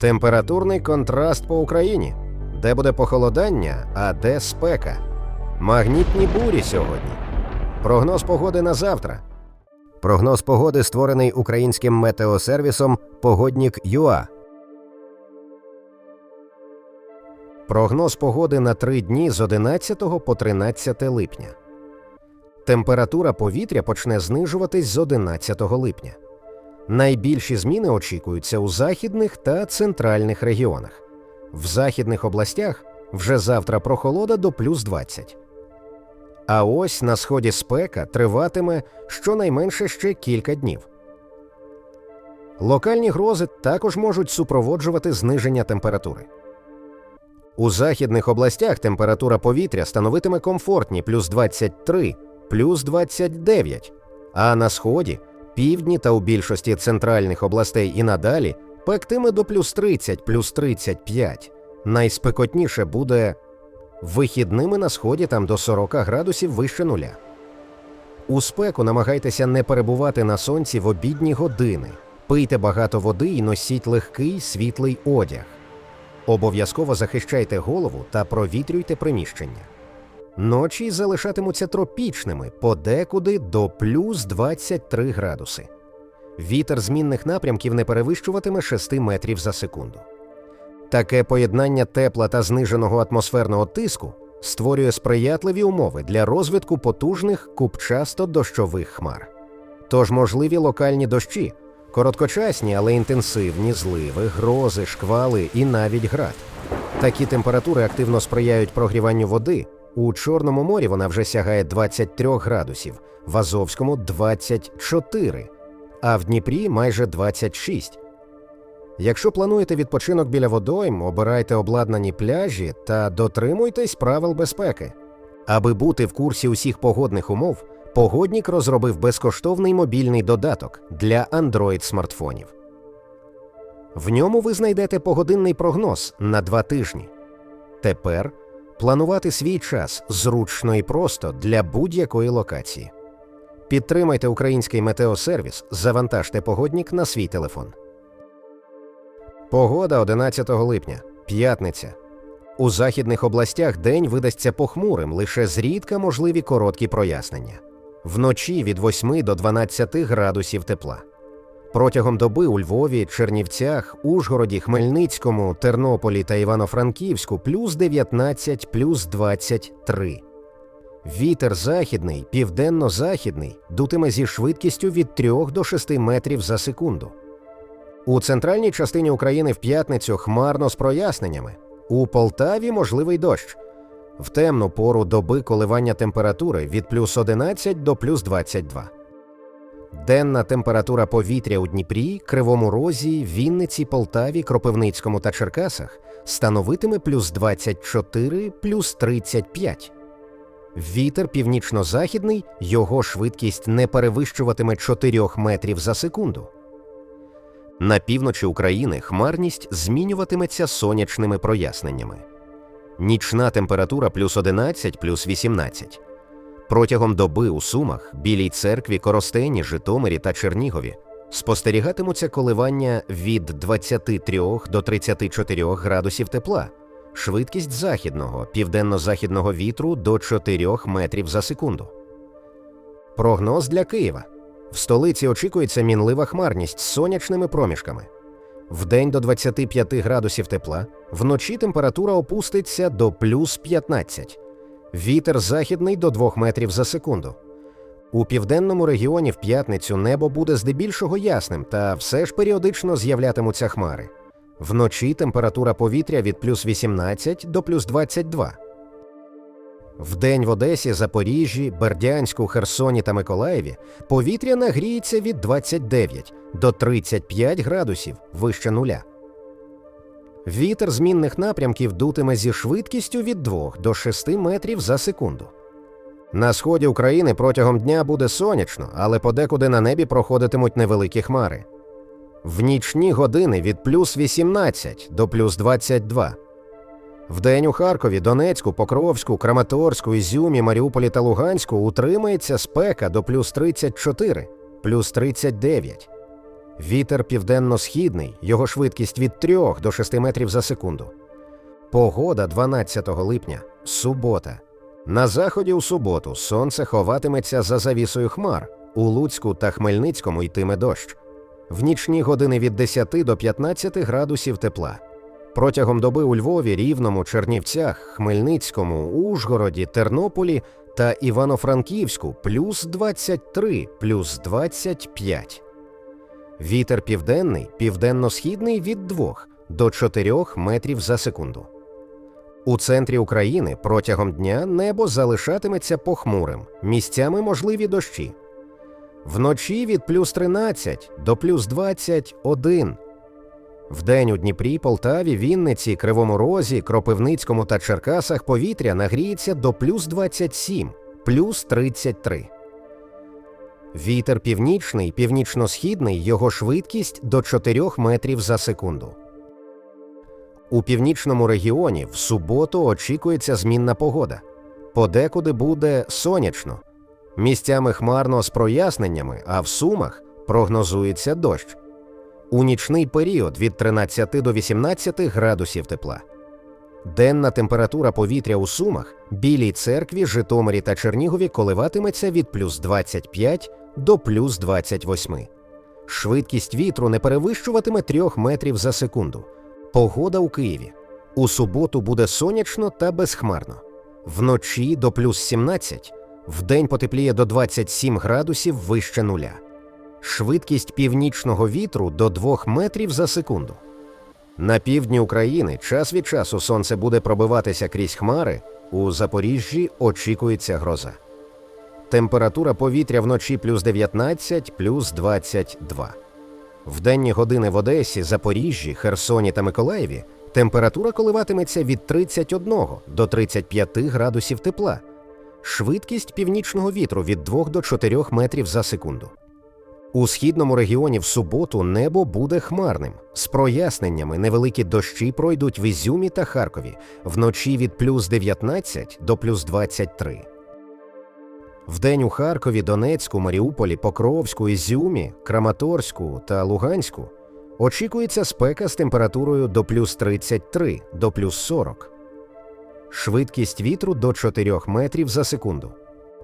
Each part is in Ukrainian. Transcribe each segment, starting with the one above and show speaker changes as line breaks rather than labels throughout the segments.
Температурний контраст по Україні, де буде похолодання, а де спека. Магнітні бурі сьогодні. Прогноз погоди на завтра. Прогноз погоди створений українським метеосервісом Погоднік ЮА. Прогноз погоди на три дні з 11 по 13 липня. Температура повітря почне знижуватись з 11 липня. Найбільші зміни очікуються у західних та центральних регіонах. В західних областях вже завтра прохолода до плюс 20. А ось на сході спека триватиме щонайменше ще кілька днів. Локальні грози також можуть супроводжувати зниження температури. У західних областях температура повітря становитиме комфортні плюс 23, плюс 29, а на сході, півдні та у більшості центральних областей і надалі пектиме до плюс 30, плюс 35. Найспекотніше буде вихідними на сході там до 40 градусів вище нуля. У спеку намагайтеся не перебувати на сонці в обідні години. Пийте багато води і носіть легкий світлий одяг. Обов'язково захищайте голову та провітрюйте приміщення. Ночі залишатимуться тропічними, подекуди до плюс 23 градуси. Вітер змінних напрямків не перевищуватиме 6 метрів за секунду. Таке поєднання тепла та зниженого атмосферного тиску створює сприятливі умови для розвитку потужних купчасто-дощових хмар. Тож можливі локальні дощі, короткочасні, але інтенсивні зливи, грози, шквали і навіть град. Такі температури активно сприяють прогріванню води. У Чорному морі вона вже сягає 23 градусів, в Азовському 24, а в Дніпрі майже 26. Якщо плануєте відпочинок біля водойм, обирайте обладнані пляжі та дотримуйтесь правил безпеки. Аби бути в курсі усіх погодних умов, погоднік розробив безкоштовний мобільний додаток для Android смартфонів. В ньому ви знайдете погодинний прогноз на два тижні. Тепер планувати свій час зручно і просто для будь-якої локації. Підтримайте український метеосервіс, завантажте погоднік на свій телефон. Погода 11 липня, п'ятниця. У західних областях день видасться похмурим, лише зрідка можливі короткі прояснення. Вночі від 8 до 12 градусів тепла. Протягом доби у Львові, Чернівцях, Ужгороді, Хмельницькому, Тернополі та Івано-Франківську плюс 19, плюс 23. Вітер західний, південно-західний дутиме зі швидкістю від 3 до 6 метрів за секунду. У центральній частині України в п'ятницю хмарно з проясненнями. У Полтаві можливий дощ. В темну пору доби коливання температури від плюс 11 до плюс 22. Денна температура повітря у Дніпрі, Кривому Розі, Вінниці, Полтаві, Кропивницькому та Черкасах становитиме плюс 24, плюс 35. Вітер північно-західний, його швидкість не перевищуватиме 4 метрів за секунду. На півночі України хмарність змінюватиметься сонячними проясненнями. Нічна температура плюс 11, плюс 18. Протягом доби у Сумах, Білій церкві, Коростені, Житомирі та Чернігові спостерігатимуться коливання від 23 до 34 градусів тепла, швидкість західного, південно-західного вітру до 4 метрів за секунду. Прогноз для Києва. В столиці очікується мінлива хмарність з сонячними проміжками. Вдень до 25 градусів тепла, вночі температура опуститься до плюс 15, вітер західний до 2 метрів за секунду. У південному регіоні в п'ятницю небо буде здебільшого ясним, та все ж періодично з'являтимуться хмари. Вночі температура повітря від плюс 18 до плюс 22. Вдень в Одесі, Запоріжжі, Бердянську, Херсоні та Миколаєві повітря нагріється від 29 до 35 градусів вище нуля. Вітер змінних напрямків дутиме зі швидкістю від 2 до 6 метрів за секунду. На сході України протягом дня буде сонячно, але подекуди на небі проходитимуть невеликі хмари. В нічні години від плюс 18 до плюс 22. Вдень у Харкові, Донецьку, Покровську, Краматорську, Ізюмі, Маріуполі та Луганську утримається спека до плюс 34, плюс 39. Вітер південно-східний, його швидкість від 3 до 6 метрів за секунду. Погода 12 липня, субота. На заході у суботу сонце ховатиметься за завісою хмар. У Луцьку та Хмельницькому йтиме дощ. В нічні години від 10 до 15 градусів тепла. Протягом доби у Львові, Рівному, Чернівцях, Хмельницькому, Ужгороді, Тернополі та Івано-Франківську плюс 23, плюс 25. Вітер південний, південно-східний від 2 до 4 метрів за секунду. У центрі України протягом дня небо залишатиметься похмурим, місцями можливі дощі. Вночі від плюс 13 до плюс 21. Вдень у Дніпрі, Полтаві, Вінниці, Кривому Розі, Кропивницькому та Черкасах повітря нагріється до плюс 27, плюс 33. Вітер північний, північно-східний, його швидкість до 4 метрів за секунду. У північному регіоні в суботу очікується змінна погода. Подекуди буде сонячно. Місцями хмарно з проясненнями, а в сумах прогнозується дощ. У нічний період від 13 до 18 градусів тепла. Денна температура повітря у Сумах, Білій церкві, Житомирі та Чернігові коливатиметься від плюс 25 до плюс 28. Швидкість вітру не перевищуватиме 3 метрів за секунду. Погода у Києві. У суботу буде сонячно та безхмарно. Вночі до плюс 17, вдень потепліє до 27 градусів вище нуля. Швидкість північного вітру до 2 метрів за секунду. На півдні України час від часу сонце буде пробиватися крізь хмари. У Запоріжжі очікується гроза. Температура повітря вночі плюс 19, плюс 22. В денні години в Одесі, Запоріжжі, Херсоні та Миколаєві температура коливатиметься від 31 до 35 градусів тепла. Швидкість північного вітру від 2 до 4 метрів за секунду. У східному регіоні в суботу небо буде хмарним. З проясненнями невеликі дощі пройдуть в Ізюмі та Харкові вночі від плюс 19 до плюс 23. Вдень у Харкові, Донецьку, Маріуполі, Покровську, Ізюмі, Краматорську та Луганську очікується спека з температурою до плюс 33 до плюс 40. Швидкість вітру до 4 метрів за секунду.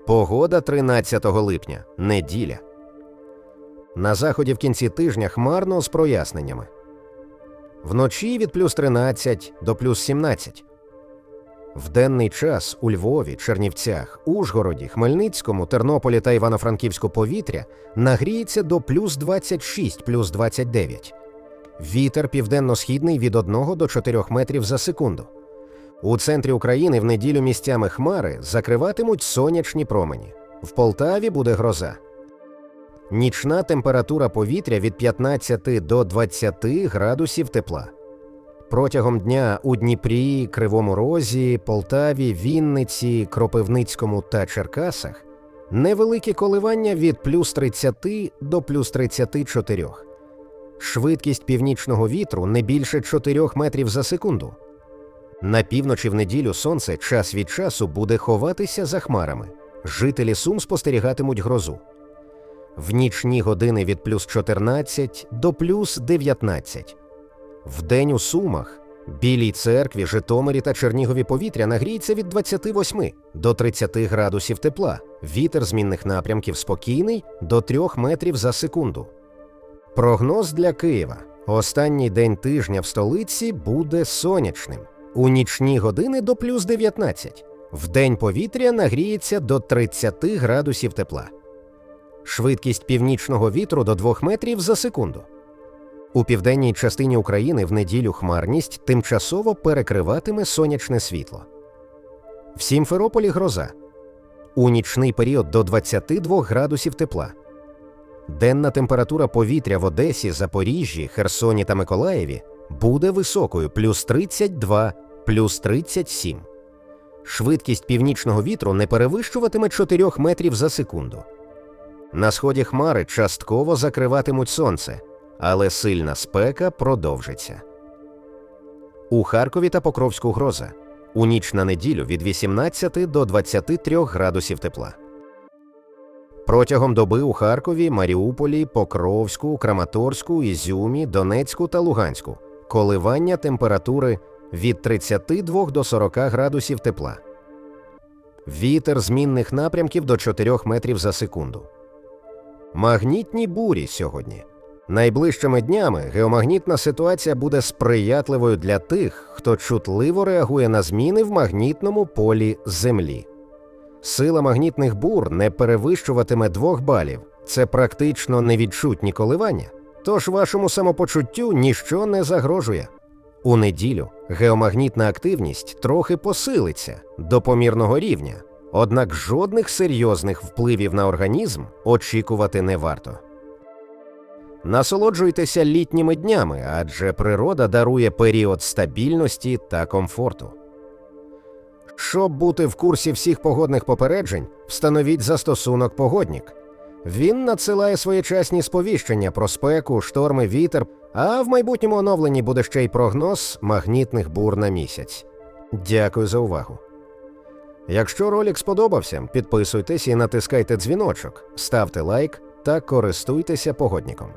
Погода 13 липня. Неділя. На заході в кінці тижня хмарно з проясненнями. Вночі від плюс 13 до плюс 17. В денний час у Львові, Чернівцях, Ужгороді, Хмельницькому, Тернополі та Івано-Франківську повітря нагріється до плюс 26, плюс 29. Вітер південно-східний від 1 до 4 метрів за секунду. У центрі України в неділю місцями хмари закриватимуть сонячні промені. В Полтаві буде гроза. Нічна температура повітря від 15 до 20 градусів тепла. Протягом дня у Дніпрі, Кривому Розі, Полтаві, Вінниці, Кропивницькому та Черкасах невеликі коливання від плюс 30 до плюс 34. Швидкість північного вітру не більше 4 метрів за секунду. На півночі в неділю сонце час від часу буде ховатися за хмарами. Жителі Сум спостерігатимуть грозу. В нічні години від плюс 14 до плюс 19. Вдень у Сумах, Білій церкві, Житомирі та Чернігові повітря нагріється від 28 до 30 градусів тепла. Вітер змінних напрямків спокійний до 3 метрів за секунду. Прогноз для Києва. Останній день тижня в столиці буде сонячним. У нічні години до плюс 19. Вдень повітря нагріється до 30 градусів тепла. Швидкість північного вітру до 2 метрів за секунду. У південній частині України в неділю хмарність тимчасово перекриватиме сонячне світло. В Сімферополі гроза. У нічний період до 22 градусів тепла. Денна температура повітря в Одесі, Запоріжжі, Херсоні та Миколаєві буде високою плюс 32, плюс 37. Швидкість північного вітру не перевищуватиме 4 метрів за секунду. На сході хмари частково закриватимуть сонце, але сильна спека продовжиться. У Харкові та Покровську гроза. У ніч на неділю від 18 до 23 градусів тепла. Протягом доби у Харкові, Маріуполі, Покровську, Краматорську, Ізюмі, Донецьку та Луганську коливання температури від 32 до 40 градусів тепла. Вітер змінних напрямків до 4 метрів за секунду. Магнітні бурі сьогодні. Найближчими днями геомагнітна ситуація буде сприятливою для тих, хто чутливо реагує на зміни в магнітному полі Землі. Сила магнітних бур не перевищуватиме 2 балів. Це практично невідчутні коливання. Тож вашому самопочуттю ніщо не загрожує. У неділю геомагнітна активність трохи посилиться до помірного рівня, однак жодних серйозних впливів на організм очікувати не варто. Насолоджуйтеся літніми днями, адже природа дарує період стабільності та комфорту. Щоб бути в курсі всіх погодних попереджень, встановіть застосунок Погоднік. Він надсилає своєчасні сповіщення про спеку, шторми, вітер, а в майбутньому оновленні буде ще й прогноз магнітних бур на місяць. Дякую за увагу. Якщо ролик сподобався, підписуйтесь і натискайте дзвіночок, ставте лайк та користуйтеся погодніком.